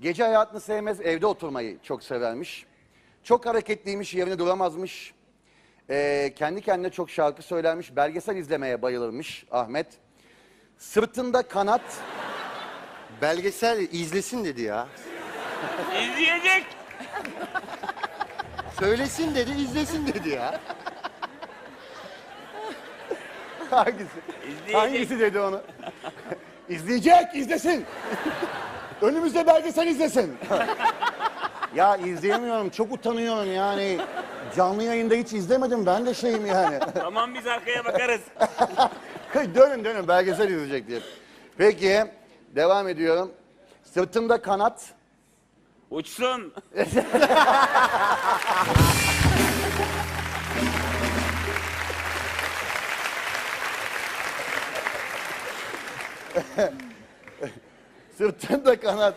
Gece hayatını sevmez, evde oturmayı çok severmiş. Çok hareketliymiş, yerine duramazmış. Ee, kendi kendine çok şarkı söylermiş. Belgesel izlemeye bayılırmış Ahmet. Sırtında kanat, Belgesel izlesin dedi ya. İzleyecek. Söylesin dedi, izlesin dedi ya. hangisi? İzleyecek. Hangisi dedi onu? İzleyecek, izlesin. Önümüzde belgesel izlesin. ya izleyemiyorum, çok utanıyorum yani. Canlı yayında hiç izlemedim, ben de şeyim yani. Tamam biz arkaya bakarız. dönün dönün, belgesel izleyecek diye. Peki, devam ediyorum. Sırtımda kanat, Uçsun. sırtımda kanat.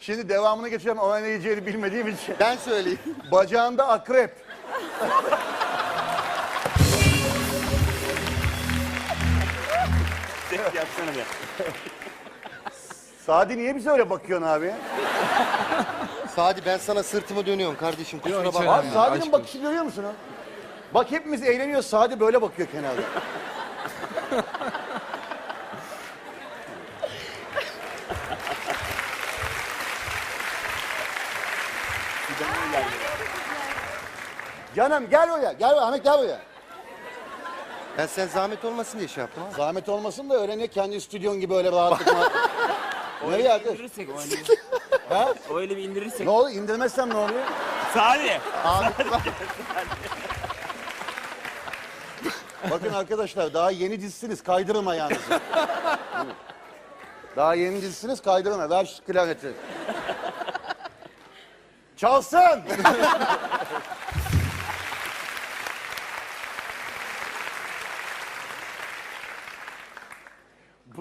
Şimdi devamını geçeceğim ama ne diyeceğini bilmediğim için. Ben söyleyeyim. Bacağında akrep. Yapsana be. Sadi niye bize öyle bakıyorsun abi? Sadi ben sana sırtımı dönüyorum kardeşim. Kusura hiç bakma. Abi Sadi'nin bakışı görüyor musun? ha? Bak hepimiz eğleniyoruz. Sadi böyle bakıyor kenarda. Canım gel oraya. Gel. Ahmet gel oraya. Ben sen zahmet olmasın diye şey yaptım ama. Zahmet olmasın da öyle ne kendi stüdyon gibi öyle rahatlıkla. Nereye arkadaş? İndirirsek o öyle. Ha? O öyle bir indirirsek. Ne oluyor? İndirmezsem ne oluyor? Sadi. Bakın arkadaşlar daha yeni dizisiniz kaydırın ayağınızı. daha yeni dizisiniz kaydırın. Ver şu klarneti. Çalsın!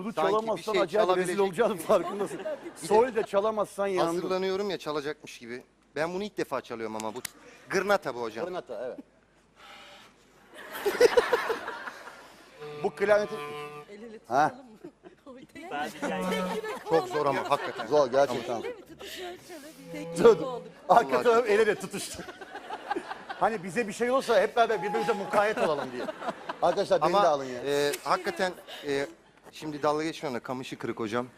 Bunu Sanki bir çalamazsan şey acayip rezil çalabilecek olacağının farkındasın. Sol de çalamazsan yandın. Hazırlanıyorum ya çalacakmış gibi. Ben bunu ilk defa çalıyorum ama bu gırnata bu hocam. Klarneta evet. Bu klarneti... Ha? Sadi gel. Çok zor ama hakikaten. Zor gerçekten. Tek Dur. gibi olduk. Arka taraf ele de tutuştu. hani bize bir şey olursa hep beraber birbirimize mukayyet olalım diye. Arkadaşlar beni de Ama alın ya. e, hakikaten e, şimdi dalga geçmiyorum da kamışı kırık hocam.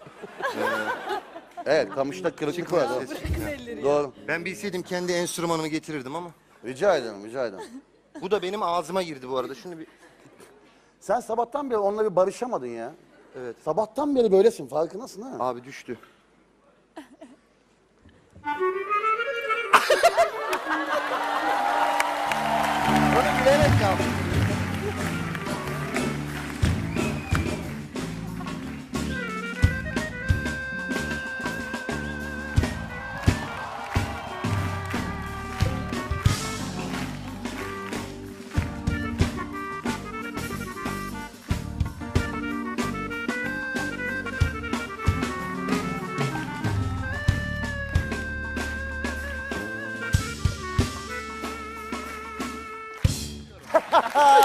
Evet kamışta kırıklık var. Doğru. Bırakın elleri. Doğru. Ben bilseydim kendi enstrümanımı getirirdim ama. Rica ederim, rica ederim. Bu da benim ağzıma girdi bu arada. Şunu bir Sen sabahtan beri onunla bir barışamadın ya. Evet. Sabahtan beri böylesin farkındasın ha. abi düştü. Onu bilerek yaptım.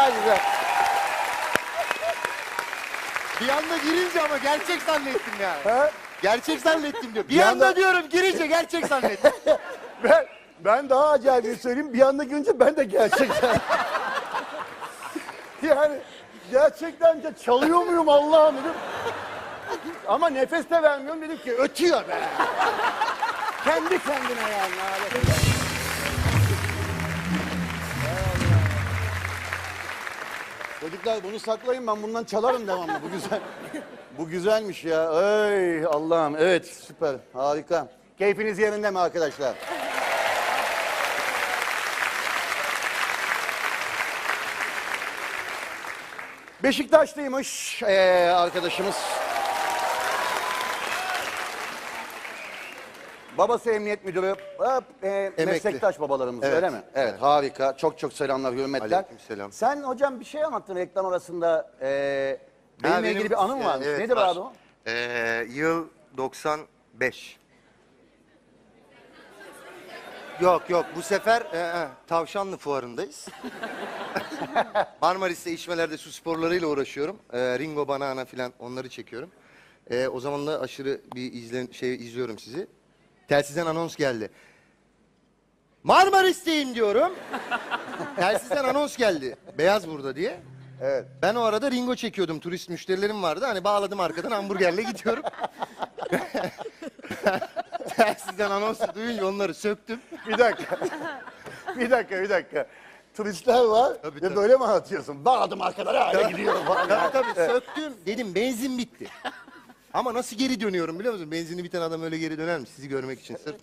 Ha güzel. Bir anda girince ama gerçek zannettim yani. Ha? Gerçek zannettim diyor. Bir, Bir anda, anda- diyorum girince gerçek zannettim. Ben, ben daha acayip bir şey söyleyeyim. Bir anda görünce ben de gerçekten... yani gerçekten de çalıyor muyum Allah'ım dedim. Ama nefes de vermiyorum dedim ki ötüyor be. Kendi kendine yani. Çocuklar bunu saklayın ben bundan çalarım devamlı. Bu güzel. Bu güzelmiş ya. Ey Allah'ım. Evet süper. Harika. Keyfiniz yerinde mi arkadaşlar? Beşiktaşlıymış eee, arkadaşımız. Babası emniyet müdürü, hop, eee, meslektaş babalarımız Evet, öyle mi? Evet, harika. Çok çok selamlar, hürmetler. Aleykümselam. Sen hocam bir şey anlattın reklam arasında. eee benimle Ha, benim- ilgili bir anın varmış. Evet, Nedir var. abi o? Ee, yıl 95. Yok yok bu sefer e, e, Tavşanlı fuarındayız. Marmaris'te içmelerde su sporlarıyla uğraşıyorum. Ee, Ringo Banana filan onları çekiyorum. Ee, o zaman da aşırı bir izlen şey izliyorum sizi. Telsizden anons geldi. Marmaris'teyim diyorum. Telsizden anons geldi. Beyaz burada diye. Evet. Ben o arada Ringo çekiyordum. Turist müşterilerim vardı. Hani bağladım arkadan hamburgerle gidiyorum. Telsizden anonsu duyunca onları söktüm. Bir dakika. bir dakika, bir dakika. Turistler var Tabii, ve tabii. böyle mi anlatıyorsun? Bağladım arkadan hala gidiyorum falan. Tabii tabii söktüm. Dedim benzin bitti. Ama nasıl geri dönüyorum biliyor musun? Benzini biten adam öyle geri döner mi? Sizi görmek için sırf.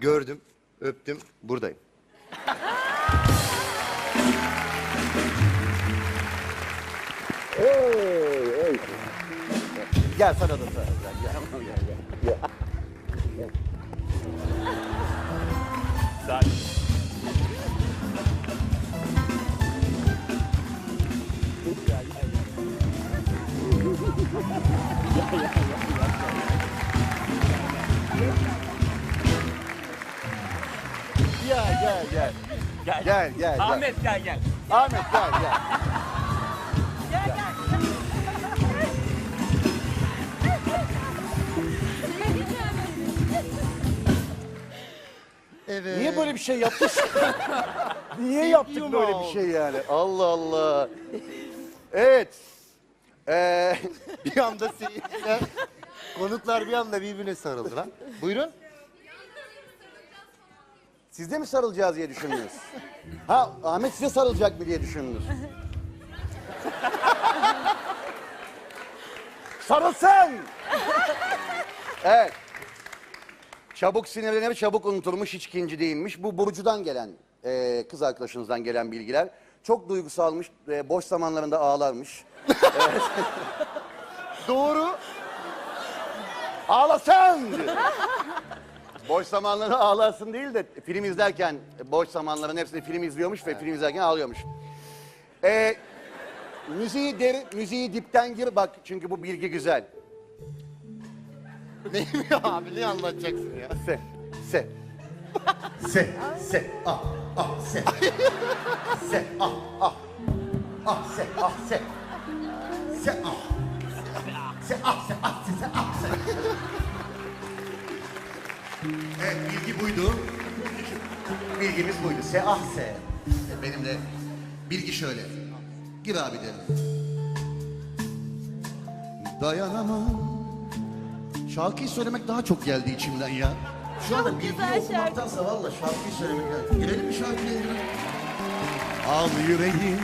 Gördüm, öptüm, buradayım. Gel sana da sana. Gel, gel, gel, gel. Gel, gel, gel. Gel. Gel, gel, gel. Ahmet gel gel. Ahmet gel, gel. Gel gel. Evet. Niye böyle bir şey yaptık? Niye yaptık böyle oldu. bir şey yani? Allah Allah. Evet. Ee, Bir anda seyirciler, konuklar bir anda birbirine sarıldı lan. Buyurun. Siz de mi sarılacağız diye düşündünüz? Ha Ahmet size sarılacak mı diye düşündünüz? Sarılsın! evet. Çabuk sinirlenir, çabuk unutulmuş, hiç kinci değilmiş. Bu Burcu'dan gelen, e, kız arkadaşınızdan gelen bilgiler. Çok duygusalmış, e, boş zamanlarında ağlarmış. Doğru. Ağlasın! Boş zamanları ağlarsın değil de film izlerken boş zamanların hepsini film izliyormuş ve film izlerken ağlıyormuş. Ee, müziği deri, müziği dipten gir bak çünkü bu bilgi güzel. Neyim ya abi ne anlatacaksın ya? Se, se. Se, se, ah, ah, se. Se, ah, ah. Ah, se, ah, se. Se, ah. Se, ah, se, ah, se, se, ah, se. Evet, bilgi buydu. Bilgimiz buydu. Se, ah, se. Benim de bilgi şöyle. Gir abi derim. Dayanamam. Şarkıyı söylemek daha çok geldi içimden ya. Şu anda bilgi güzel şarkı. okumaktansa valla şarkıyı söylemek geldi. Girelim mi şarkıya? Al yüreğim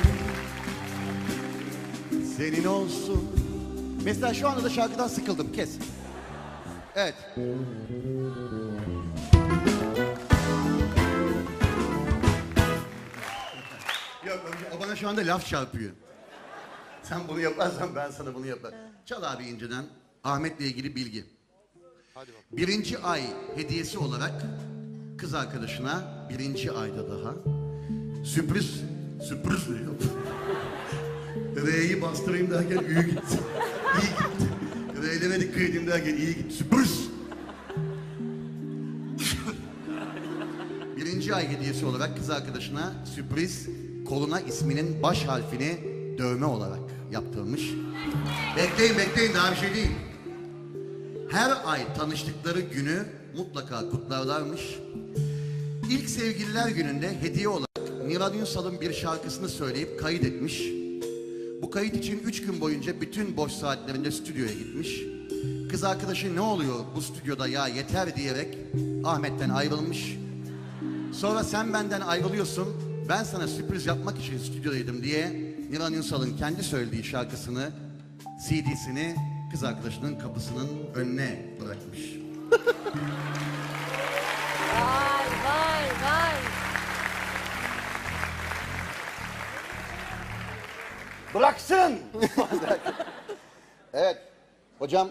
senin olsun. Mesela şu anda da şarkıdan sıkıldım. Kes. Evet. Yok o bana şu anda laf çarpıyor. Sen bunu yaparsan ben sana bunu yaparım. Çal abi inceden Ahmet'le ilgili bilgi. Birinci ay hediyesi olarak kız arkadaşına birinci ayda daha sürpriz sürpriz yap? R'yi bastırayım derken iyi gitti. İyi gitti. R'lere dikkat edeyim derken iyi gitti. Sürpriz. Birinci ay hediyesi olarak kız arkadaşına sürpriz koluna isminin baş harfini dövme olarak yaptırmış. Bekleyin bekleyin daha bir şey değil. Her ay tanıştıkları günü mutlaka kutlarlarmış. İlk sevgililer gününde hediye olarak Niran Ünsal'ın bir şarkısını söyleyip kayıt etmiş. Bu kayıt için üç gün boyunca bütün boş saatlerinde stüdyoya gitmiş. Kız arkadaşı ne oluyor bu stüdyoda ya yeter diyerek Ahmet'ten ayrılmış. Sonra sen benden ayrılıyorsun, ben sana sürpriz yapmak için stüdyodaydım diye Niran Ünsal'ın kendi söylediği şarkısını, CD'sini kız arkadaşının kapısının önüne bırakmış. Bıraksın! evet, hocam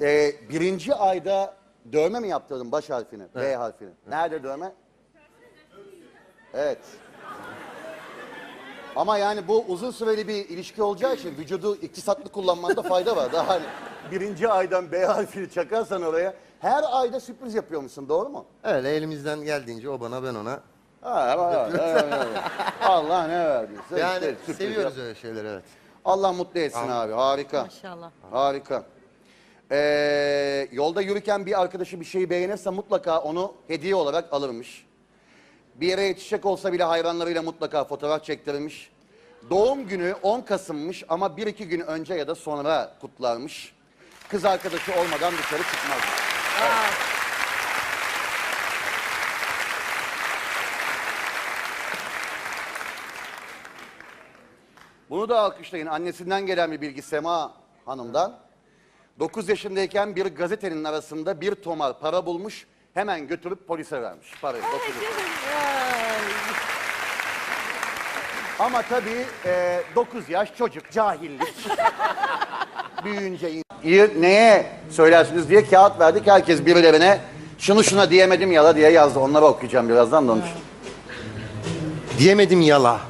e, birinci ayda dövme mi yaptırdın baş harfini, B harfini? Nerede dövme? Evet. Ama yani bu uzun süreli bir ilişki olacağı için vücudu iktisatlı kullanmanda fayda var. Daha hani birinci aydan B harfini çakarsan oraya her ayda sürpriz yapıyormuşsun doğru mu? Öyle elimizden geldiğince o bana ben ona. Ha, evet, evet, evet. Allah ne verdiyse. Yani işte sürpriz seviyoruz yap. öyle şeyleri evet. Allah mutlu etsin abi harika. Maşallah. Harika. Ee, yolda yürürken bir arkadaşı bir şeyi beğenirse mutlaka onu hediye olarak alırmış. Bir yere yetişecek olsa bile hayranlarıyla mutlaka fotoğraf çektirirmiş. Doğum günü 10 Kasım'mış ama 1-2 gün önce ya da sonra kutlarmış. Kız arkadaşı olmadan dışarı çıkmaz. Bunu da alkışlayın. Annesinden gelen bir bilgi Sema Hanım'dan. 9 yaşındayken bir gazetenin arasında bir tomar para bulmuş. Hemen götürüp polise vermiş parayı. dokuz yaşında. Ama tabii 9 yaş çocuk, cahillik. Büyüyünce in- İyi, neye söylersiniz diye kağıt verdik. Herkes birilerine şunu şuna diyemedim yala diye yazdı. Onları okuyacağım birazdan da onun için. Diyemedim yala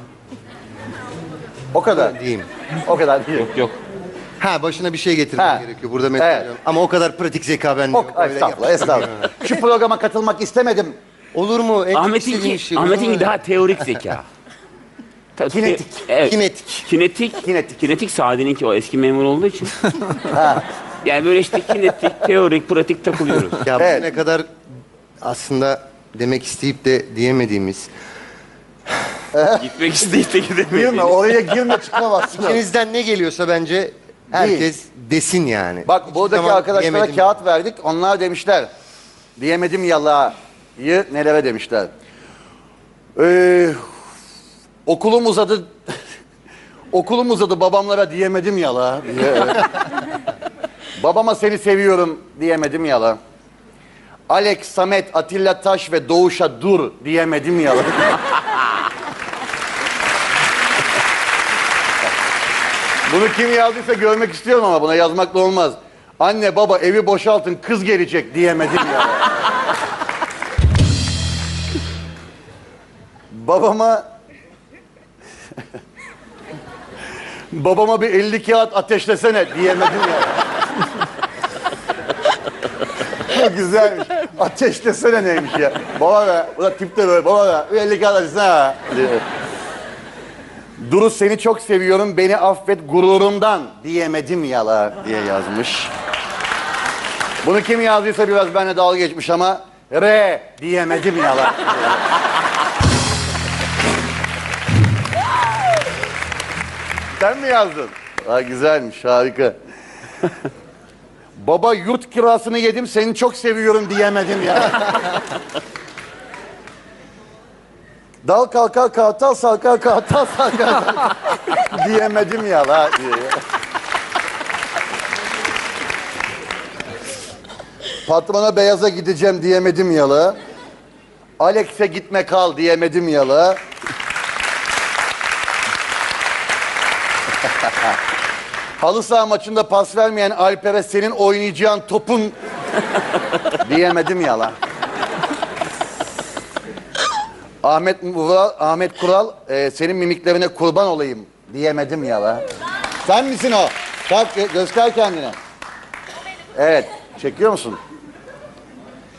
O kadar. diyeyim. O kadar değil. Yok yok. Ha başına bir şey getirmem Ha. gerekiyor. Burada mesela. Evet. Ama o kadar pratik zeka bende O, yok. Öyle estağfurullah, yap- estağfurullah. Şu programa katılmak istemedim. Olur mu? En çok istediğim Ahmet'inki şey. Ahmet'inki daha teorik zeka. Ta- Kinetik. Evet. Kinetik. Kinetik. Kinetik. Kinetik Sadi'ninki o eski memur olduğu için. yani böyle işte kinetik, teorik, pratik takılıyoruz. Ya Evet. ne kadar aslında demek isteyip de diyemediğimiz. Gitmek isteyip de Girme gidemeyiz. oraya girme çıkamazsın. İçinizden ne geliyorsa bence herkes desin yani. Bak buradaki zaman arkadaşlara diyemedim. kağıt verdik. Onlar demişler. Diyemedim yalayı nelere demişler. Ee, okulum uzadı. okulum uzadı babamlara diyemedim yala. diye. Babama seni seviyorum diyemedim yala. Alex, Samet, Atilla Taş ve Doğuş'a dur diyemedim yala. Bunu kim yazdıysa görmek istiyorum ama buna yazmakla olmaz. Anne baba evi boşaltın kız gelecek diyemedim ya. Babama Babama bir 50 kağıt ateşlesene diyemedim ya. Güzelmiş. Ateşlesene neymiş ya. Baba be. Bu da tip de böyle. Baba be. Bir 50 kağıt ateşlesene. Duru seni çok seviyorum beni affet gururumdan diyemedim yala diye yazmış. Bunu kim yazdıysa biraz benimle dalga geçmiş ama re diyemedim yala. Sen mi yazdın? Ha, güzelmiş harika. Baba yurt kirasını yedim seni çok seviyorum diyemedim ya. Dal kalkar kartal sarkar kartal sarkar diyemedim ya la diye. Patrona beyaza gideceğim diyemedim ya la. Alex'e gitme kal diyemedim ya la. Halı saha maçında pas vermeyen Alper'e senin oynayacağın topun diyemedim ya la. Ahmet Vural, Ahmet Kural e, senin mimiklerine kurban olayım diyemedim ya la. Sen misin o? Gö- göster kendine. Evet. Çekiyor musun?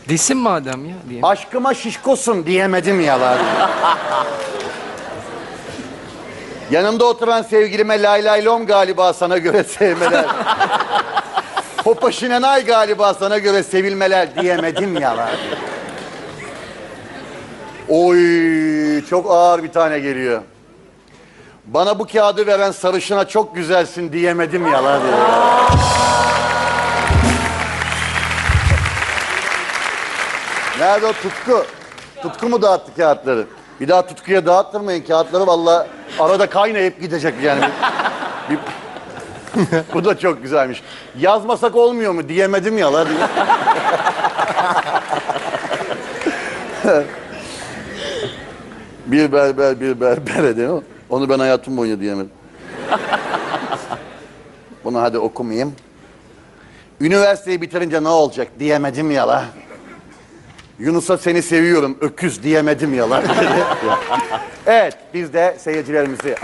Desin madem ya diye. Aşkıma şişkosun diyemedim ya la. Yanımda oturan sevgilime lay lay lom galiba sana göre sevmeler. Hopa şinenay galiba sana göre sevilmeler diyemedim ya la. Oy çok ağır bir tane geliyor. Bana bu kağıdı veren sarışına çok güzelsin diyemedim ya la diyor. Nerede o Tutku? Tutku mu dağıttı kağıtları? Bir daha Tutku'ya dağıttırmayın kağıtları valla arada kaynayıp gidecek yani. Bir- bu da çok güzelmiş. Yazmasak olmuyor mu diyemedim ya la diye. bir berber bir berbere o. Onu ben hayatım boyunca diyemedim. Bunu hadi okumayayım. Üniversiteyi bitirince ne olacak diyemedim ya la. Yunus'a seni seviyorum öküz diyemedim ya lan. evet biz de seyircilerimizi